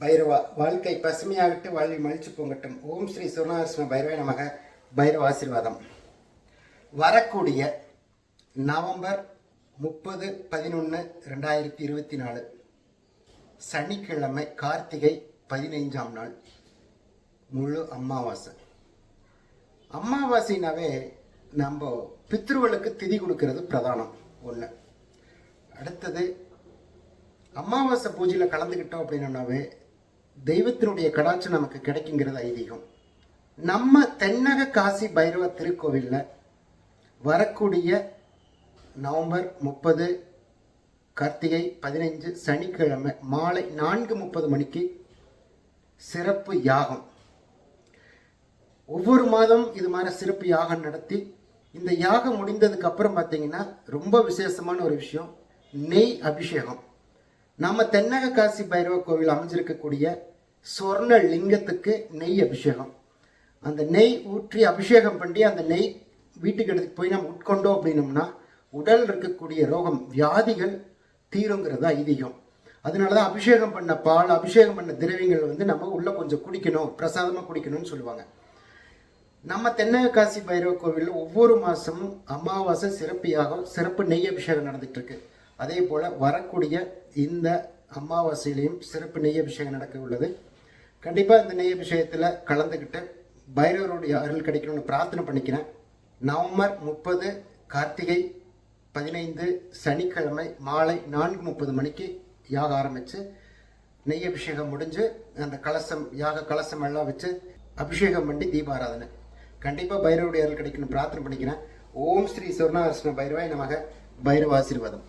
பைரவா வாழ்க்கை பசுமையாகட்டு வாழ்வி மலிச்சு பொங்கட்டும். ஓம் ஸ்ரீ சுவர்ணாசிரம பைரவ நமக. பைரவ ஆசீர்வாதம். வரக்கூடிய நவம்பர் முப்பது பதினொன்று ரெண்டாயிரத்தி இருபத்தி நாலு. சனிக்கிழமை கார்த்திகை பதினைஞ்சாம் நாள். முழு அமாவாசை. அமாவாசைனாவே நம்ம பித்ருவளுக்கு திதி கொடுக்கறது பிரதானம் ஒன்று அடுத்தது அமாவாசை பூஜையில் கலந்துக்கிட்டோம் அப்படின்னோம்னாவே தெய்வத்தினுடைய கடாட்சம் நமக்கு கிடைக்குங்கிறது ஐதீகம். நம்ம தென்னக காசி பைரவ திருக்கோவிலில் வரக்கூடிய நவம்பர் முப்பது கார்த்திகை பதினைஞ்சு சனிக்கிழமை மாலை நான்கு முப்பது மணிக்கு சிறப்பு யாகம். ஒவ்வொரு மாதம் இது மாதிரி சிறப்பு யாகம் நடத்தி இந்த யாகம் முடிந்ததுக்கு அப்புறம் பார்த்தீங்கன்னா ரொம்ப விசேஷமான ஒரு விஷயம் நெய் அபிஷேகம். நம்ம தென்னக காசி பைரவ கோவில் அமைஞ்சிருக்கக்கூடிய சொர்ண லிங்கத்துக்கு நெய் அபிஷேகம். அந்த நெய் ஊற்றி அபிஷேகம் பண்ணி அந்த நெய் வீட்டுக்கு எடுத்து போய் நம்ம உட்கொண்டோம் அப்படின்னம்னா உடல் இருக்கக்கூடிய ரோகம் வியாதிகள் தீருங்கிறது ஐதீகம். அதனால தான் அபிஷேகம் பண்ண பால் அபிஷேகம் பண்ண திரவியங்கள் வந்து நம்ம உள்ளே கொஞ்சம் குடிக்கணும் பிரசாதமாக குடிக்கணும்னு சொல்லுவாங்க. நம்ம தென்னக காசி பைரவ கோவிலில் ஒவ்வொரு மாதமும் அமாவாசை சிறப்பியாக சிறப்பு நெய் அபிஷேகம் நடந்துட்டு இருக்கு. அதே போல் வரக்கூடிய இந்த அமாவாசையிலையும் சிறப்பு நெய் அபிஷேகம் நடக்க உள்ளது. கண்டிப்பாக இந்த நெய் அபிஷேகத்தில் கலந்துக்கிட்டு பைரவருடைய அருள் கிடைக்கணும்னு பிரார்த்தனை பண்ணிக்கிறேன். நவம்பர் முப்பது கார்த்திகை பதினைந்து சனிக்கிழமை மாலை நான்கு முப்பது மணிக்கு யாக ஆரம்பித்து நெய் அபிஷேகம் முடிஞ்சு அந்த கலசம் யாக கலசம் எல்லாம் வச்சு அபிஷேகம் பண்ணி தீபாராதனை. கண்டிப்பாக பைரவருடைய அருள் கிடைக்கணும் பிரார்த்தனை பண்ணிக்கிறேன். ஓம் ஸ்ரீ சொர்ணாகிருஷ்ண பைரவாய் நமக. பைரவ ஆசீர்வாதம்.